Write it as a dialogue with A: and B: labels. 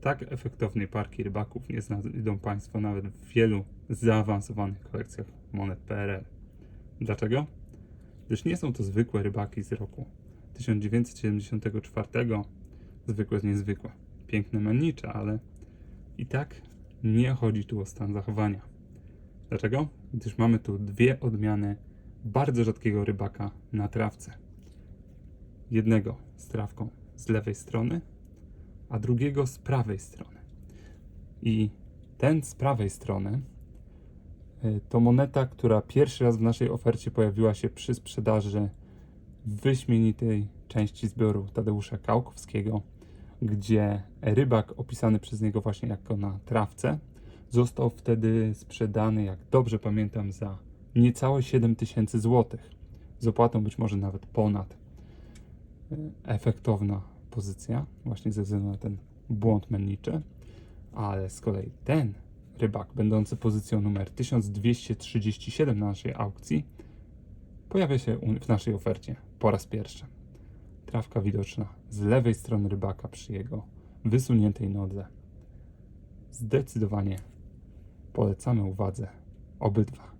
A: tak efektownej parki rybaków nie znajdą Państwo nawet w wielu zaawansowanych kolekcjach monet PRL. Dlaczego? Gdyż nie są to zwykłe rybaki z roku 1974, zwykłe z niezwykłe. Piękne mennicze, ale i tak nie chodzi tu o stan zachowania. Dlaczego? Gdyż mamy tu dwie odmiany bardzo rzadkiego rybaka na trawce. Jednego z trawką z lewej strony, a drugiego z prawej strony. I ten z prawej strony y, to moneta, która pierwszy raz w naszej ofercie pojawiła się przy sprzedaży wyśmienitej części zbioru Tadeusza Kałkowskiego, gdzie rybak opisany przez niego właśnie jako na trawce został wtedy sprzedany, jak dobrze pamiętam, za niecałe 7 tysięcy złotych. Z opłatą być może nawet ponad. Y, Efektowna pozycja, właśnie ze względu na ten błąd menniczy. Ale z kolei ten rybak, będący pozycją numer 1237 na naszej aukcji, pojawia się w naszej ofercie po raz pierwszy. Trawka widoczna z lewej strony rybaka przy jego wysuniętej nodze. Zdecydowanie polecamy uwadze obydwa.